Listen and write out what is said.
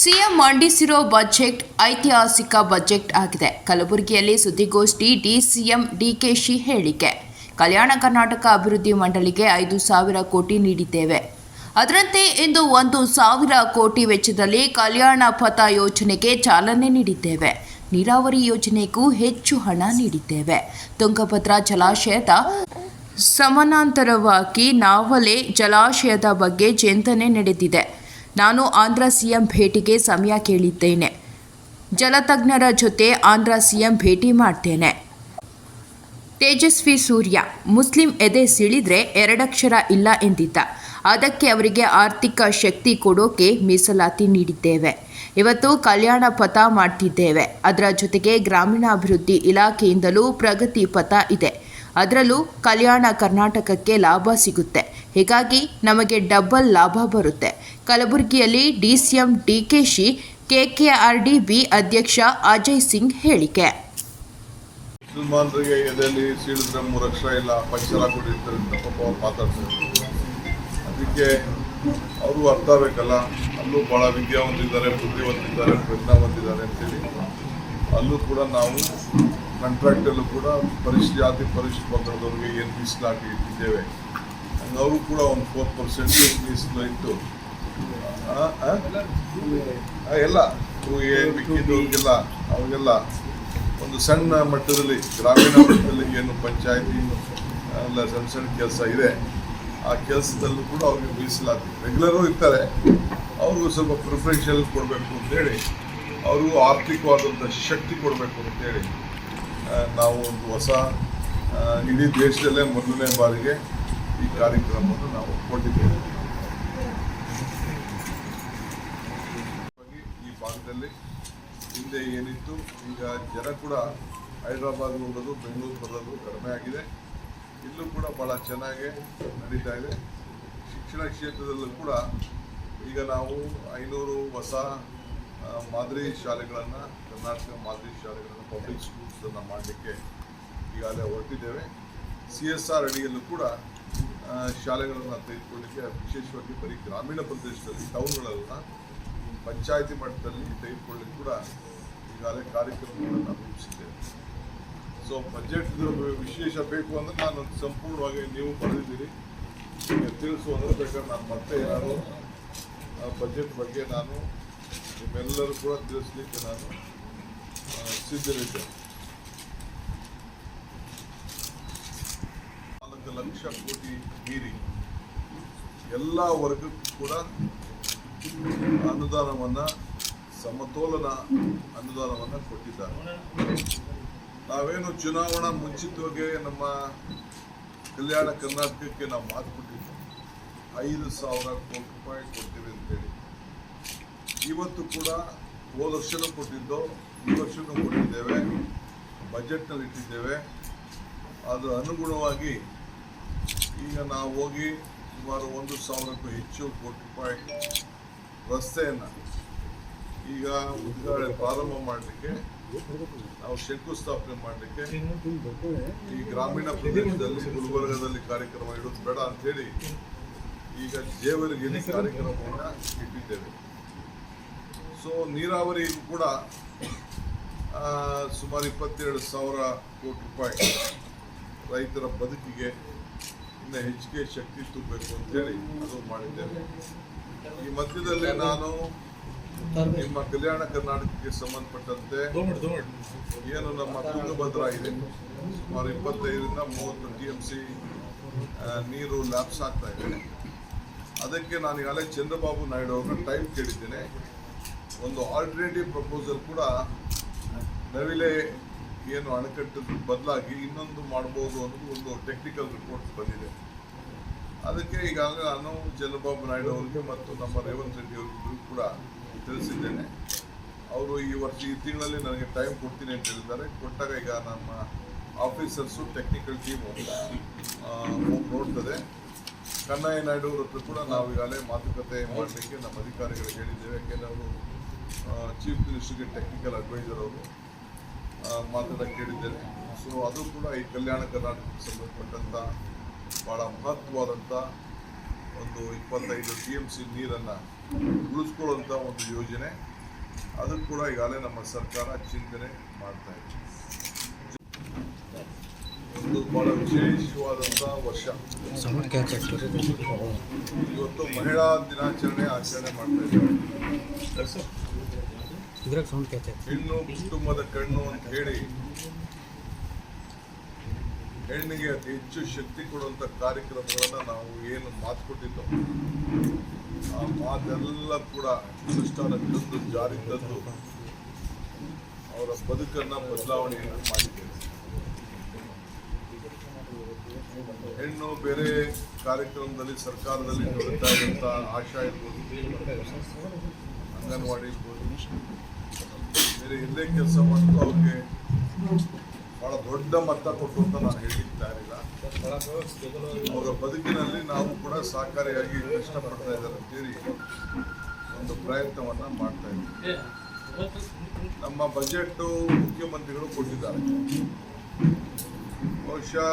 CM ಮಂಡಿಸಿರೋ budget ಐತಿಹಾಸಿಕ budget ಆಗಿದೆ. ಕಲಬುರಗಿಯಲ್ಲಿ ಸುದ್ದಿಗೋಷ್ಠಿ ಡಿಸಿಎಂ ಡಿಕೆಶಿ ಹೇಳಿಕೆ. ಕಲ್ಯಾಣ ಕರ್ನಾಟಕ ಅಭಿವೃದ್ಧಿ ಮಂಡಳಿಗೆ ಐದು ಸಾವಿರ ಕೋಟಿ ನೀಡಿದ್ದೇವೆ. ಅದರಂತೆ ಇಂದು ಒಂದು ಸಾವಿರ ಕೋಟಿ ವೆಚ್ಚದಲ್ಲಿ ಕಲ್ಯಾಣ ಪಥ ಯೋಜನೆಗೆ ಚಾಲನೆ ನೀಡಿದ್ದೇವೆ. ನೀರಾವರಿ ಯೋಜನೆಗೂ ಹೆಚ್ಚು ಹಣ ನೀಡಿದ್ದೇವೆ. ತುಂಗಭದ್ರಾ ಜಲಾಶಯದ ಸಮಾನಾಂತರವಾಗಿ ನಾವಲೆ ಜಲಾಶಯದ ಬಗ್ಗೆ ಚಿಂತನೆ ನಡೆದಿದೆ. ನಾನು ಆಂಧ್ರ ಸಿಎಂ ಭೇಟಿಗೆ ಸಮಯ ಕೇಳಿದ್ದೇನೆ. ಜಲತಜ್ಞರ ಜೊತೆ ಆಂಧ್ರ ಸಿಎಂ ಭೇಟಿ ಮಾಡ್ತೇನೆ. ತೇಜಸ್ವಿ ಸೂರ್ಯ, ಮುಸ್ಲಿಂ ಎದೆ ಸಿಳಿದ್ರೆ ಎರಡಕ್ಷರ ಇಲ್ಲ ಎಂದಿದ್ದ. ಅದಕ್ಕೆ ಅವರಿಗೆ ಆರ್ಥಿಕ ಶಕ್ತಿ ಕೊಡೋಕೆ ಮೀಸಲಾತಿ ನೀಡಿದ್ದೇವೆ. ಇವತ್ತು ಕಲ್ಯಾಣ ಪಥ ಮಾಡ್ತಿದ್ದೇವೆ. ಅದರ ಜೊತೆಗೆ ಗ್ರಾಮೀಣಾಭಿವೃದ್ಧಿ ಇಲಾಖೆಯಿಂದಲೂ ಪ್ರಗತಿ ಪಥ ಇದೆ. ಅದರಲ್ಲೂ ಕಲ್ಯಾಣ ಕರ್ನಾಟಕಕ್ಕೆ ಲಾಭ ಸಿಗುತ್ತೆ. ಹೀಗಾಗಿ ನಮಗೆ ಡಬಲ್ ಲಾಭ ಬರುತ್ತೆ. ಕಲಬುರಗಿಯಲ್ಲಿ ಡಿಸಿಎಂ ಡಿಕೆಶಿ, ಕೆಕೆಆರ್ಡಿ ಬಿ ಅಧ್ಯಕ್ಷ ಅಜಯ್ ಸಿಂಗ್ ಹೇಳಿಕೆ. ಮುಸಲ್ಮಾನರಿಗೆ ಎದೆಯಲ್ಲಿ ಸೀಳಿದ್ರೆ ಮೂರು ಇಲ್ಲ ಪಂಚರ ಕೊಟ್ಟಿರ್ತಾರೆ ಪಾಪ ಅವ್ರು ಮಾತಾಡ್ತಾರೆ ಅದಕ್ಕೆ ಅವರು ಅರ್ಥ ಆಗಬೇಕಲ್ಲ, ಅಲ್ಲೂ ಭಾಳ ವಿದ್ಯಾವಂತಿದ್ದಾರೆ, ಬುದ್ಧಿವಂತಿದ್ದಾರೆ, ಪ್ರಜ್ಞಾವಂತಿದ್ದಾರೆ ಅಂತೇಳಿ. ಅಲ್ಲೂ ಕೂಡ ನಾವು ಕಾಂಟ್ರಾಕ್ಟಲ್ಲೂ ಕೂಡ ಪರಿಶ್ ಜಾತಿ ಪರಿಶ್ ಪಂಗಡದವ್ರಿಗೆ ಏನು ಮೀಸಲಾಗಿ ಇಟ್ಟಿದ್ದೇವೆ. ಅವರು ಕೂಡ ಒಂದು ಫೋರ್ ಪರ್ಸೆಂಟ್ ಮೀಸಲು ಇತ್ತು. ಎಲ್ಲ. ಮಿಕ್ಕಿದ್ದವ್ರಿಗೆಲ್ಲ ಅವ್ರಿಗೆಲ್ಲ ಒಂದು ಸಣ್ಣ ಮಟ್ಟದಲ್ಲಿ, ಗ್ರಾಮೀಣ ಮಟ್ಟದಲ್ಲಿ ಏನು ಪಂಚಾಯತಿ ಎಲ್ಲ ಸಣ್ಣ ಸಣ್ಣ ಕೆಲಸ ಇದೆ. ಆ ಕೆಲಸದಲ್ಲೂ ಕೂಡ ಅವ್ರಿಗೆ ಮೀಸಲಾತಿ. ರೆಗ್ಯುಲರು ಇರ್ತಾರೆ. ಅವ್ರಿಗೂ ಸ್ವಲ್ಪ ಪ್ರಿಫರೆನ್ಷಿಯಲ್ ಕೊಡಬೇಕು ಅಂತೇಳಿ ಅವ್ರಿಗೂ ಆರ್ಥಿಕವಾದಂಥ ಶಕ್ತಿ ಕೊಡಬೇಕು ಅಂತೇಳಿ ನಾವು ಒಂದು ಹೊಸ ಇಡೀ ದೇಶದಲ್ಲೇ ಮೊದಲನೇ ಬಾರಿಗೆ ಈ ಕಾರ್ಯಕ್ರಮವನ್ನು ನಾವು ಕೊಟ್ಟಿದ್ದೇವೆ ಈ ಭಾಗದಲ್ಲಿ ಹಿಂದೆ ಏನಿತ್ತು, ಈಗ ಜನ ಕೂಡ ಹೈದರಾಬಾದ್ ಹೋಗೋದು ಬೆಂಗಳೂರು ಬರೋದು ಕಡಿಮೆ ಆಗಿದೆ. ಇಲ್ಲೂ ಕೂಡ ಭಾಳ ಚೆನ್ನಾಗಿ ನಡೀತಾ ಇದೆ. ಶಿಕ್ಷಣ ಕ್ಷೇತ್ರದಲ್ಲೂ ಕೂಡ ಈಗ ನಾವು ಐನೂರು ಹೊಸ ಮಾದರಿ ಶಾಲೆಗಳನ್ನು, ಕರ್ನಾಟಕ ಮಾದರಿ ಶಾಲೆಗಳನ್ನು ಪಬ್ಲಿಕ್ ಸ್ಕೂಲ್ಸನ್ನು ಮಾಡಲಿಕ್ಕೆ ಈಗಾಗಲೇ ಹೊರಟಿದ್ದೇವೆ. ಸಿ ಎಸ್ ಆರ್ ಅಡಿಯಲ್ಲೂ ಕೂಡ ಶಾಲೆಗಳನ್ನು ತೆಗೆದುಕೊಳ್ಳಿಕ್ಕೆ ವಿಶೇಷವಾಗಿ ಬರೀ ಗ್ರಾಮೀಣ ಪ್ರದೇಶದಲ್ಲಿ, ಟೌನ್ಗಳಲ್ಲ, ಪಂಚಾಯತಿ ಮಟ್ಟದಲ್ಲಿ ತೆಗೆದುಕೊಳ್ಳಿಕ್ಕೆ ಕೂಡ ಈಗಾಗಲೇ ಕಾರ್ಯಕ್ರಮಗಳನ್ನು ರೂಪಿಸಿದ್ದೇವೆ. ಸೊ ಬಜೆಟ್ ವಿಶೇಷ ಬೇಕು ಅಂದರೆ ನಾನು ಸಂಪೂರ್ಣವಾಗಿ ನೀವು ಬರೆದಿದ್ದೀರಿ. ನಿಮಗೆ ತಿಳಿಸು ಅಂದರೆ ಬೇಕಾದ್ರೆ ನಾನು ಮತ್ತೆ ಏನಾದರೂ ಬಜೆಟ್ ಬಗ್ಗೆ ನಾನು ನಿಮ್ಮೆಲ್ಲರೂ ಕೂಡ ತಿಳಿಸ್ಲಿಕ್ಕೆ ನಾನು ಸಿದ್ಧರಿದ್ದೇನೆ. ಲಕ್ಷ ಕೋಟಿ ಮೀರಿ ಎಲ್ಲ ವರ್ಗಕ್ಕೂ ಕೂಡ ಅನುದಾನವನ್ನು, ಸಮತೋಲನ ಅನುದಾನವನ್ನು ಕೊಟ್ಟಿದ್ದಾರೆ. ನಾವೇನು ಚುನಾವಣಾ ಮುಂಚಿತವಾಗಿ ನಮ್ಮ ಕಲ್ಯಾಣ ಕರ್ನಾಟಕಕ್ಕೆ ನಾವು ಮಾತು ಕೊಟ್ಟಿದ್ದೆ ಐದು ಸಾವಿರ ಕೋಟಿ ರೂಪಾಯಿ ಕೊಡ್ತೀವಿ ಅಂತೇಳಿ. ಇವತ್ತು ಕೂಡ ಹೋದ ವರ್ಷನೂ ಕೊಟ್ಟಿದ್ದು, ಈ ವರ್ಷನೂ ಕೊಟ್ಟಿದ್ದೇವೆ. ಬಜೆಟ್ನಲ್ಲಿ ಇಟ್ಟಿದ್ದೇವೆ. ಅದು ಅನುಗುಣವಾಗಿ ಈಗ ನಾವು ಹೋಗಿ ಸುಮಾರು ಒಂದು ಸಾವಿರಕ್ಕೂ ಹೆಚ್ಚು ಕೋಟಿ ರೂಪಾಯಿ ರಸ್ತೆಯನ್ನು ಈಗ ಉದ್ಘಾಟನೆ ಪ್ರಾರಂಭ ಮಾಡಲಿಕ್ಕೆ ನಾವು ಶಂಕುಸ್ಥಾಪನೆ ಮಾಡಲಿಕ್ಕೆ ಈ ಗ್ರಾಮೀಣ ಪ್ರದೇಶದಲ್ಲಿ ಗುಲ್ಬರ್ಗದಲ್ಲಿ ಕಾರ್ಯಕ್ರಮ ಇಡೋದು ಬೇಡ ಅಂತೇಳಿ ಈಗ ದೇವರಿಗೆ ಕಾರ್ಯಕ್ರಮವನ್ನು ಇಟ್ಟಿದ್ದೇವೆ. ಸೊ ನೀರಾವರಿ ಕೂಡ ಸುಮಾರು ಇಪ್ಪತ್ತೆರಡು ಸಾವಿರ ಕೋಟಿ ರೂಪಾಯಿ ರೈತರ ಬದುಕಿಗೆ ಇನ್ನು ಹೆಚ್ಚಿಗೆ ಶಕ್ತಿ ತುಂಬಬೇಕು ಅಂತೇಳಿ ಅದು ಮಾಡಿದ್ದೇವೆ ಈ ಮಧ್ಯದಲ್ಲಿ ನಾನು ನಿಮ್ಮ ಕಲ್ಯಾಣ ಕರ್ನಾಟಕಕ್ಕೆ ಸಂಬಂಧಪಟ್ಟಂತೆ ಏನು ನಮ್ಮ ತುಂಗಭದ್ರಾ ಇದೆ. ಸುಮಾರು ಇಪ್ಪತ್ತೈದರಿಂದ ಮೂವತ್ತು ಟಿ ಎಂ ಸಿ ನೀರು ಲ್ಯಾಪ್ಸ್ ಆಗ್ತಾ ಇದೆ. ಅದಕ್ಕೆ ನಾನು ಈಗಾಗಲೇ ಚಂದ್ರಬಾಬು ನಾಯ್ಡು ಅವ್ರನ್ನ ಟೈಮ್ ಕೇಳಿದ್ದೇನೆ. ಒಂದು ಆಲ್ಟರ್ನೇಟಿವ್ ಪ್ರಪೋಸಲ್ ಕೂಡ ನವಿಲೆ ಏನು ಅಣೆಕಟ್ಟು ಬದಲಾಗಿ ಇನ್ನೊಂದು ಮಾಡ್ಬೋದು ಅನ್ನೋದು ಒಂದು ಟೆಕ್ನಿಕಲ್ ರಿಪೋರ್ಟ್ ಬಂದಿದೆ. ಅದಕ್ಕೆ ಈಗಾಗಲೇ ನಾನು ಚಂದ್ರಬಾಬು ನಾಯ್ಡು ಅವರಿಗೆ ಮತ್ತು ನಮ್ಮ ರೇವಂತ್ ರೆಡ್ಡಿ ಅವರಿಗೂ ಕೂಡ ತಿಳಿಸಿದ್ದೇನೆ. ಅವರು ಈ ವರ್ಷ ಈ ತಿಂಗಳಲ್ಲಿ ನನಗೆ ಟೈಮ್ ಕೊಡ್ತೀನಿ ಅಂತ ಹೇಳಿದ್ದಾರೆ. ಕೊಟ್ಟಾಗ ಈಗ ನಮ್ಮ ಆಫೀಸರ್ಸು ಟೆಕ್ನಿಕಲ್ ಟೀಮ್ ಹೋಗಿ ನೋಡ್ತದೆ. ಕನ್ನಯ್ಯ ನಾಯ್ಡು ಅವ್ರ ಹತ್ರ ಕೂಡ ನಾವು ಈಗಾಗಲೇ ಮಾತುಕತೆ ಮಾಡಲಿಕ್ಕೆ ನಮ್ಮ ಅಧಿಕಾರಿಗಳಿಗೆ ಹೇಳಿದ್ದೇವೆ. ಯಾಕೆಂದರೆ ಅವರು ಚೀಫ್ ಮಿನಿಸ್ಟರ್ಗೆ ಟೆಕ್ನಿಕಲ್ ಅಡ್ವೈಸರ್ ಅವರು. ಮಾತಾಡೋಕ್ಕೆ ಕೇಳಿದ್ದೇನೆ. ಸೊ ಅದು ಕೂಡ ಈ ಕಲ್ಯಾಣ ಕರ್ನಾಟಕಕ್ಕೆ ಸಂಬಂಧಪಟ್ಟಂಥ ಭಾಳ ಮಹತ್ವವಾದಂಥ ಒಂದು ಇಪ್ಪತ್ತೈದು ಟಿ ಎಂ ಸಿ ನೀರನ್ನು ಉಳಿಸ್ಕೊಳ್ಳುವಂಥ ಒಂದು ಯೋಜನೆ. ಅದು ಕೂಡ ಈಗಾಗಲೇ ನಮ್ಮ ಸರ್ಕಾರ ಚಿಂತನೆ ಮಾಡ್ತಾ ಇದೆ. ಒಂದು ಬಹಳ ವಿಶೇಷವಾದಂಥ ವರ್ಷ. ಇವತ್ತು ಮಹಿಳಾ ದಿನಾಚರಣೆ ಆಚರಣೆ ಮಾಡ್ತಾ ಇದ್ದೇವೆ ಇದ್ರಾಗ ಸೌಂಡ್ ಕ್ಯಾಚ್ ಹೆಣ್ಣು ಕುಟುಂಬದ ಕಣ್ಣು ಅಂತ ಹೇಳಿ ಹೆಣ್ಣಿಗೆ ಅತಿ ಹೆಚ್ಚು ಶಕ್ತಿ ಕೊಡುವಂಥ ಕಾರ್ಯಕ್ರಮಗಳನ್ನು ನಾವು ಏನು ಮಾತು ಕೊಟ್ಟಿದ್ದೋ ಆ ಮಾತೆಲ್ಲ ಕೂಡ ಅನುಷ್ಠಾನ ತಂದು ಜಾರಿ ತಂದು ಅವರ ಬದುಕನ್ನು ಬದಲಾವಣೆಯನ್ನು ಮಾಡಿದ್ದೇವೆ ಹೆಣ್ಣು ಬೇರೆ ಕಾರ್ಯಕ್ರಮದಲ್ಲಿ ಸರ್ಕಾರದಲ್ಲಿ ನೋಡುತ್ತಾ ಆಶಾ ಇರ್ಬೋದು, ಅಂಗನವಾಡಿ ಇರ್ಬೋದು ಬೇರೆ ಎಲ್ಲೇ ಕೆಲಸ ಮಾಡಿದ್ರು ಅವ್ರಿಗೆ. ಬಹಳ ದೊಡ್ಡ ಮೊತ್ತ ಕೊಟ್ಟು ಅಂತ ನಾನು ಹೇಳಿಕ್ತಾ ಇರಲಿಲ್ಲ ಅವರ ಬದುಕಿನಲ್ಲಿ ನಾವು ಕೂಡ ಸಹಕಾರಿಯಾಗಿ ಕಷ್ಟಪಡ್ತಾ ಇದ್ದಾರೆ ಅಂತೇಳಿ ಒಂದು ಪ್ರಯತ್ನವನ್ನು ಮಾಡ್ತಾ ಇದ್ದೀವಿ. ನಮ್ಮ ಬಜೆಟ್ ಮುಖ್ಯಮಂತ್ರಿಗಳು ಕೊಟ್ಟಿದ್ದಾರೆ. ಬಹುಶಃ